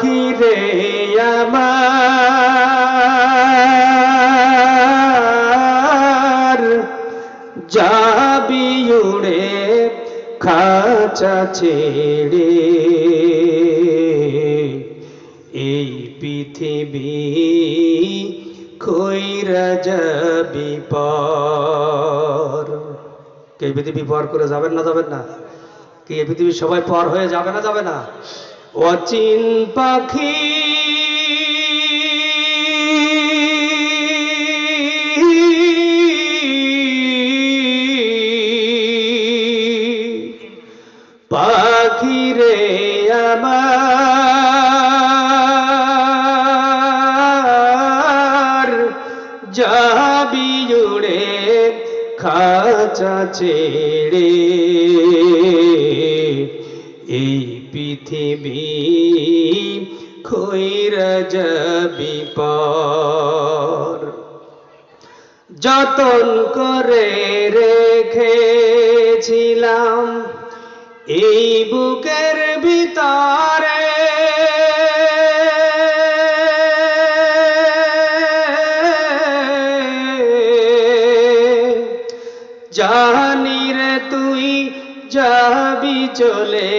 পাখি রে আমার। যাবি উড়ে খাঁচা ছেড়ে। এই পৃথিবী খৈরা যাবি পর। কে পৃথিবী পর করে যাবেন না যাবেন না? কি পৃথিবী সবাই পর হয়ে যাবে না যাবে না? অচিন পাখি। পাখি রে আমার যাবি উড়ে খাঁচা ছেড়ে। এই পৃথিবী খৈরা যাবি পর। যতন করে রেখেছিলাম এই বুকের ভিতরে। জানি রে তুই যাবি চলে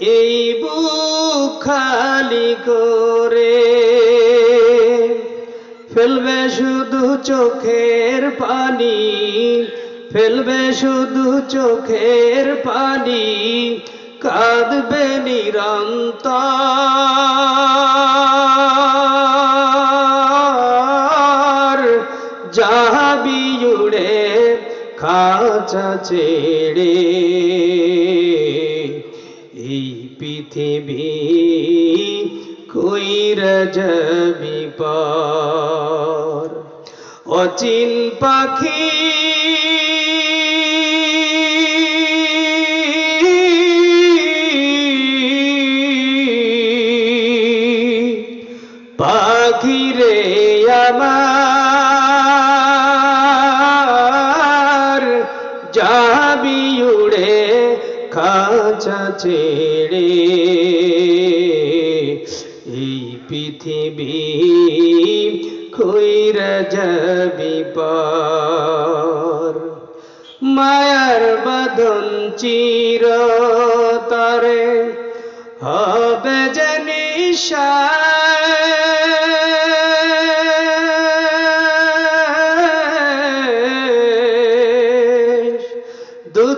এই বুক খালি করে ফেলবে শুধু চোখের পানি, ফেলবে শুধু চোখের পানি, কাঁদবে নিরন্তর। যাবি উড়ে খাঁচা ছেড়ে পৃথিবী কইরা যাবি পার। অচিন পাখি পাখি আমার যাবি উড়ে খাঁচা এই পৃথিবী খৈরা যাবি মায়ার বাঁধন চির তরে হবে যে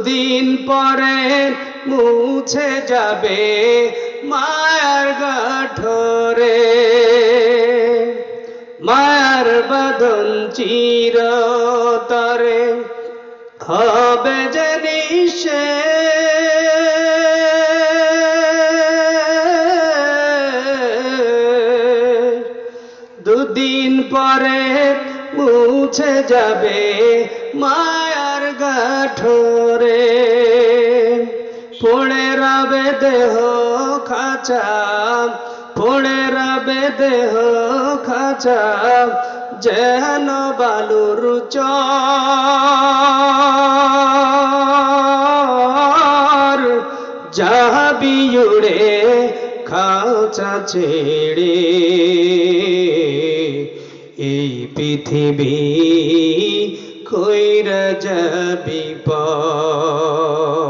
দুদিন পরে মুছে যাবে মায়ার গাঠরে মায়ার বাঁধন চির তরে হবে যে। দুদিন পরে মুছে যাবে মায়ার গাঠরে। পড়ে রবে দেহ খাঁচা, পড়ে রবে দেহ খাঁচা, যেন বালুর চর। যাবি উড়ে খাঁচা ছেড়ে। এই পৃথিবী খৈরা যাবি পর